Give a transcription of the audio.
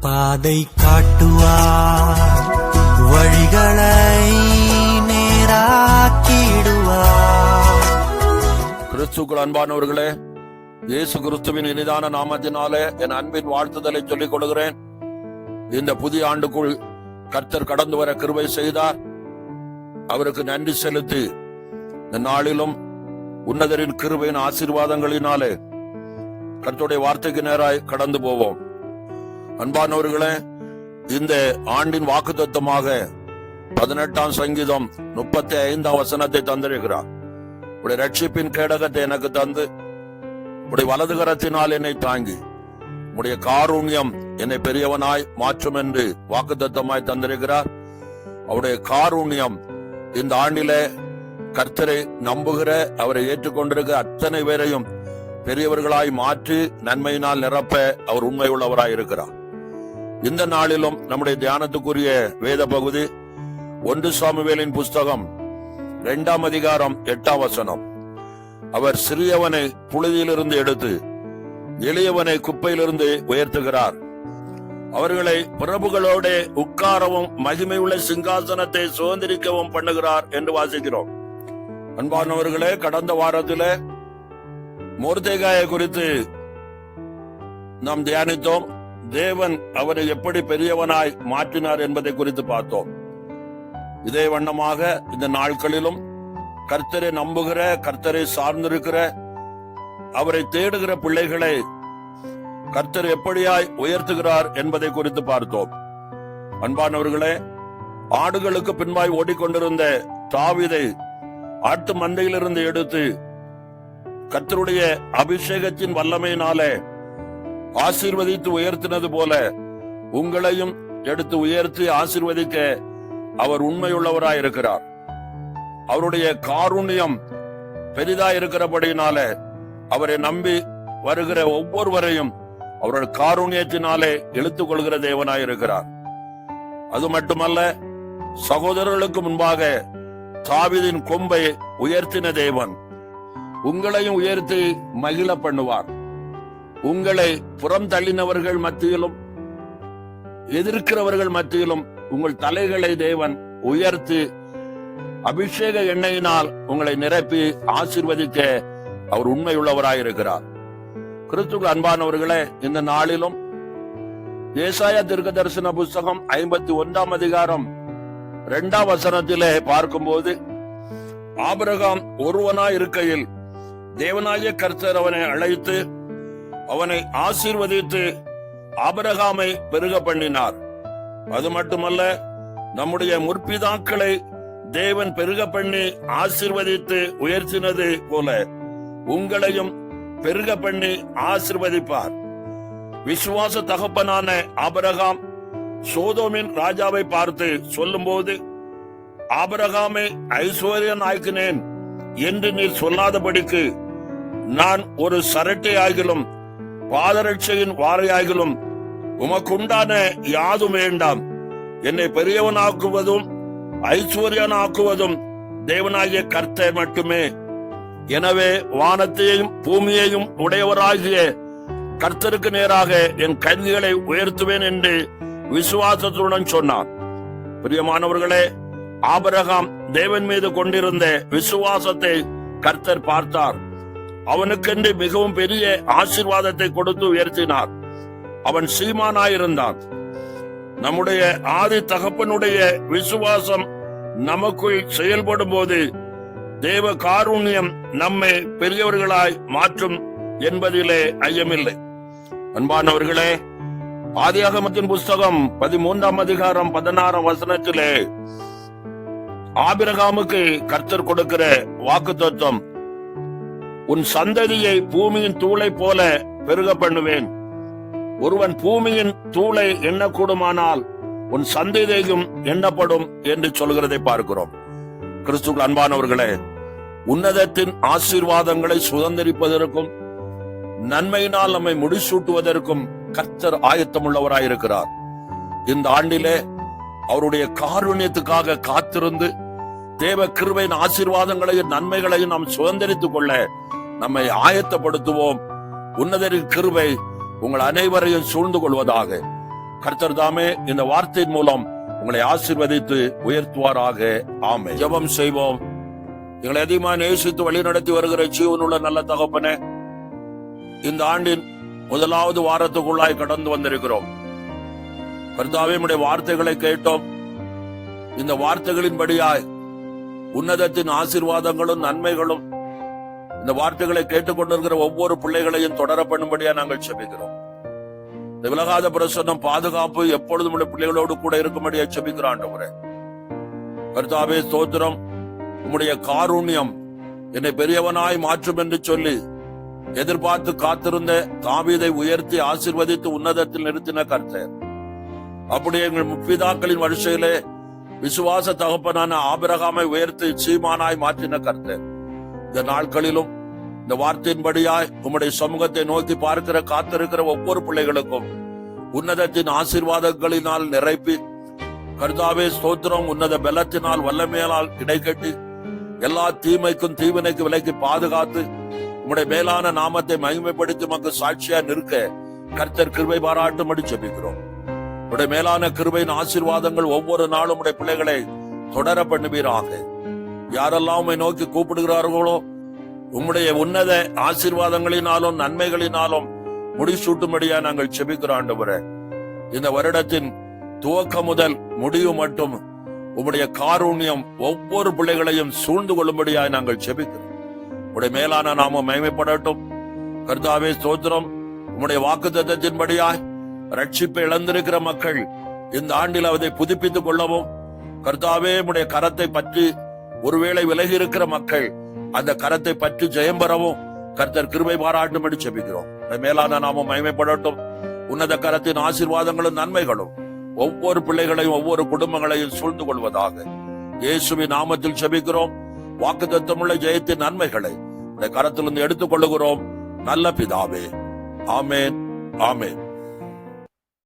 பாதை காட்டுவார் வழிகளை நேராக்கிடுவார். கிறிஸ்துக்கள் அன்பானவர்களே இயேசு கிறிஸ்துவின் இனிதான நாமத்தினாலே என் அன்பின் வாழ்த்துதலை சொல்லிக் கொள்கிறேன். இந்த புதிய ஆண்டுக்குள் கர்த்தர் கடந்து வர கிருபை செய்தார். அவருக்கு நன்றி செலுத்தி இந்த நாளிலும் உன்னதரின் கிருபையின் ஆசீர்வாதங்களினாலே கர்த்தருடைய வார்த்தைக்கு நேராய் கடந்து போவோம். அன்பானவர்களே இந்த ஆண்டின் வாக்குத்தத்தமாக பதினெட்டாம் சங்கீதம் முப்பத்தி ஐந்தாம் வசனத்தை தந்திருக்கிறார். உடைய ரட்சிப்பின் கேடகத்தை எனக்கு தந்து உடைய வலது கரத்தினால் என்னை தாங்கி உடைய காரூண்யம் என்னை பெரியவனாய் மாற்றும் என்று வாக்குத்தத்தமாய் தந்திருக்கிறார். அவருடைய காரூண்யம் இந்த ஆண்டிலே கர்த்தரை நம்புகிற அவரை ஏற்றுக்கொண்டிருக்கிற அத்தனை பேரையும் பெரியவர்களாய் மாற்றி நன்மையினால் நிரப்ப அவர் உண்மை உள்ளவராய் இருக்கிறார் இந்த நாளிலும் நம்முடைய தியானத்துக்குரிய வேத பகுதி ஒன்று சாமுவேலின் புஸ்தகம் இரண்டாம் அதிகாரம் எட்டாம் வசனம். அவர் சிறியவனை புழுதியிலிருந்து எடுத்து எளியவனை குப்பையிலிருந்து உயர்த்துகிறார். அவர்களை பிரபுகளோட உட்காரவும் மகிமையுள்ள சிங்காசனத்தை சுதந்திரிக்கவும் பண்ணுகிறார் என்று வாசிக்கிறோம். அன்பானவர்களே கடந்த வாரத்தில் மோர்தேகாய குறித்து நாம் தியானித்தோம். தேவன் அவரை எப்படி பெரியவனாய் மாற்றினார் என்பதை குறித்து பார்த்தோம். இதே வண்ணமாக இந்த நாட்களிலும் கர்த்தரை நம்புகிற கர்த்தரை சார்ந்திருக்கிற அவரை தேடுகிற பிள்ளைகளை கர்த்தர் எப்படியாய் உயர்த்துகிறார் என்பதை குறித்து பார்த்தோம். அன்பானவர்களே ஆடுகளுக்கு பின்பாய் ஓடிக்கொண்டிருந்த தாவிதை ஆட்டு மந்தையிலிருந்து எடுத்து கர்த்தருடைய அபிஷேகத்தின் வல்லமையினாலே ஆசீர்வதித்து உயர்த்தினது போல உங்களையும் எடுத்து உயர்த்தி ஆசீர்வதிக்க அவர் உண்மையுள்ளவராய் இருக்கிறார் அவருடைய காருண்யம் பெரிதா இருக்கிறபடியினால அவரை நம்பி வருகிற ஒவ்வொருவரையும் அவருடைய காருண்யத்தினாலே இழுத்துக் கொள்கிற தேவனாய் இருக்கிறார் அது மட்டுமல்ல சகோதரர்களுக்கு முன்பாக தாவிதின் கொம்பை உயர்த்தின தேவன் உங்களையும் உயர்த்தி மகிழ பண்ணுவார். உங்களை புறம் தள்ளினவர்கள் மத்தியிலும் எதிர்க்கிறவர்கள் மத்தியிலும் உங்கள் தலைகளை தேவன் உயர்த்து அபிஷேக எண்ணெயினால் உங்களை நிரப்பி ஆசிர்வதிக்க அவர் உண்மையுள்ளவராயிருக்கிறார். கிறிஸ்துக்கள் அன்பானவர்களே இந்த நாளிலும் தேசாய தீர்க்க தரிசன புஸ்தகம் ஐம்பத்தி ஒன்றாம் அதிகாரம் இரண்டாம் வசனத்திலே பார்க்கும்போது ஆபிரகாம் ஒருவனாய் இருக்கையில் தேவனாய கர்த்தர் அவனை அழைத்து அவனை ஆசீர்வதித்து ஆபரகாமை பெருக பண்ணினார் அது மட்டுமல்ல நம்முடைய முற்பிதாக்களை தேவன் பெருக பண்ணி ஆசீர்வதித்து உயர்த்தினது போல உங்களையும் பெருக பண்ணி ஆசிர்வதிப்பார். விசுவாச தகப்பனான ஆபரகாம் சோதோமின் ராஜாவை பார்த்து சொல்லும்போது ஆபரகாமை ஐஸ்வர்யன் ஆக்கினேன் என்று நீர் சொல்லாதபடிக்கு நான் ஒரு சரட்டை ஆகிலும் பாதரட்சையின் வாரையாகிலும் உமக்குண்டான யாதும் வேண்டாம். என்னை பெரியவனாக்குவதும் ஐஸ்வர்யனாக்குவதும் தேவனாகிய கர்த்தர் மட்டுமே. எனவே வானத்தையும் பூமியையும் உடையவராகிய கர்த்தருக்கு நேராக என் கண்களை உயர்த்துவேன் என்று விசுவாசத்துடன் சொன்னான். பிரியமானவர்களே ஆபரகாம் தேவன் மீது கொண்டிருந்த விசுவாசத்தை கர்த்தர் பார்த்தார். அவனுக்கென்று மிகவும் பெரிய ஆசீர்வாதத்தை கொடுத்து உயர்த்தினார் அவன் சீமானாயிருந்தான். நம்முடைய ஆதி தகப்பனுடைய விசுவாசம் நமக்குள் செயல்படும் போது தேவ காருண்யம் நம்மை பெரியவர்களாய் மாற்றும் என்பதிலே ஐயமில்லை. அன்பானவர்களே ஆதியாகமத்தின் புஸ்தகம் பதிமூன்றாம் அதிகாரம் பதினாறாம் வசனத்திலே ஆபிரகாமுக்கு கர்த்தர் கொடுக்கிற வாக்கு தத்துவம் உன் சந்ததியை பூமியின் தூளை போல பெருக பண்ணுவேன். ஒருவன் பூமியின் தூளை எண்ணக்கூடுமானால் உன் சந்ததியையும் எண்ணப்படும் என்று சொல்கிறதை பார்க்கிறோம். கிறிஸ்துக்கள் அன்பானவர்களே உன்னதத்தின் ஆசீர்வாதங்களை சுதந்திரிப்பதற்கும் நன்மையினால் நம்மை முடிசூட்டுவதற்கும் கர்த்தர் ஆயத்தமுள்ளவராயிருக்கிறார். இந்த ஆண்டிலே அவருடைய காருண்யத்துக்காக காத்திருந்து தேவ கிருபையின் ஆசீர்வாதங்களையும் நன்மைகளையும் நாம் சுதந்திரித்துக் கொள்ள நம்மை ஆயத்தப்படுத்துவோம். உன்னதரின் கிருபை உங்கள் அனைவரையும் சூழ்ந்து கொள்வதாக. கர்த்தர் தாமே இந்த வார்த்தையின் மூலம் உங்களை ஆசிர்வதித்து உயர்த்துவாராக. ஆமை ஜபம் செய்வோம். எங்களை அதிகமா நேசித்து வழி நடத்தி வருகிற ஜீவனுள்ள நல்ல தகப்பனே இந்த ஆண்டின் முதலாவது வாரத்துக்குள்ளாய் கடந்து வந்திருக்கிறோம். கர்த்தாவே உடைய வார்த்தைகளை கேட்டோம். இந்த வார்த்தைகளின்படியாய் உன்னதத்தின் ஆசீர்வாதங்களும் நன்மைகளும் இந்த வார்த்தைகளை கேட்டுக்கொண்டிருக்கிற ஒவ்வொரு பிள்ளைகளையும் தொடர பண்ணும்படியா நாங்கள் செபிக்கிறோம். இந்த விலகாத பிரசன்னம் பாதுகாப்பு எப்பொழுதும் உள்ள பிள்ளைகளோடு கூட இருக்கும்படியா செபிக்கிறோம் ஆண்டவரே. கர்த்தாவே ஸ்தோத்திரம். உம்முடைய காரூண்யம் என்னை பெரியவனாய் மாற்றும் என்று சொல்லி எதிர்பார்த்து காத்திருந்த தாவீதை உயர்த்தி ஆசிர்வதித்து உன்னதத்தில் நிறுத்தின கர்த்தர். அப்படி எங்கள் முப்பிதாக்களின் வரிசையிலே விசுவாச தகப்பனான ஆபிரகாமை உயர்த்தி சீமானாய் மாற்றின கர்த்தர். இந்த நாட்களிலும் இந்த வார்த்தையின்படியாய் உம்முடைய சமூகத்தை நோக்கி பார்க்கிற காத்திருக்கிற ஒவ்வொரு பிள்ளைகளுக்கும் உன்னதத்தின் ஆசீர்வாதங்களினால் நிரப்பி கர்த்தாவே ஸ்தோத்திரம். உன்னத பலத்தினால் வல்லமையால் இடைக்கட்டி எல்லா தீமைக்கும் தீவினைக்கு விலைக்கு பாதுகாத்து உம்முடைய மேலான நாமத்தை மகிமைப்படுத்தி மக்கள் சாட்சியா நிற்க கர்த்தர் கிருபை பாராட்டும்படி செபிக்கிறோம் உடைய மேலான கிருபையின் ஆசீர்வாதங்கள் ஒவ்வொரு நாளும் உடைய பிள்ளைகளை தொடர பண்ணுவீராக. யாரெல்லாம் நோக்கி கூப்பிடுகிறார்களோ உம்முடைய உன்னத ஆசீர்வாதங்களினாலும் நன்மைகளினாலும் முடிசூட்டும்படியா நாங்கள் செபிக்கிறோம் ஆண்டவரே. இந்த வருடத்தின் துவக்கம் முதல் முடிவு மட்டும் உம்முடைய காரூண்யம் ஒவ்வொரு பிள்ளைகளையும் சூழ்ந்து கொள்ளும்படியாய் நாங்கள் செபிக்கிறோம் உடைய மேலான நாம மேமைப்படட்டும் கர்த்தாவே சோத்திரம் உம்முடைய வாக்கு தத்தத்தின்படியாய் ரட்சிப்பை இழந்திருக்கிற மக்கள் இந்த ஆண்டில் அதை புதுப்பித்துக் கொள்ளவும். கர்த்தாவே உடைய கரத்தை பற்றி ஒருவேளை விலகி இருக்கிற மக்கள் அந்த கரத்தை பற்றி ஜெயம் பெறவும் கர்த்தர் கிருபை பாராட்டும்படி செபிக்கிறோம். மேலான நாமும் மகிமைப்படட்டும். உன்னத கரத்தின் ஆசீர்வாதங்களும் நன்மைகளும் ஒவ்வொரு பிள்ளைகளையும் ஒவ்வொரு குடும்பங்களையும் சூழ்ந்து கொள்வதாக இயேசுவின் நாமத்தில் செபிக்கிறோம். வாக்குத்தத்தமுள்ள ஜெயத்தின் நன்மைகளை உடைய கரத்திலிருந்து எடுத்துக் கொள்ளுகிறோம் நல்ல பிதாவே. ஆமேன். ஆமேன்.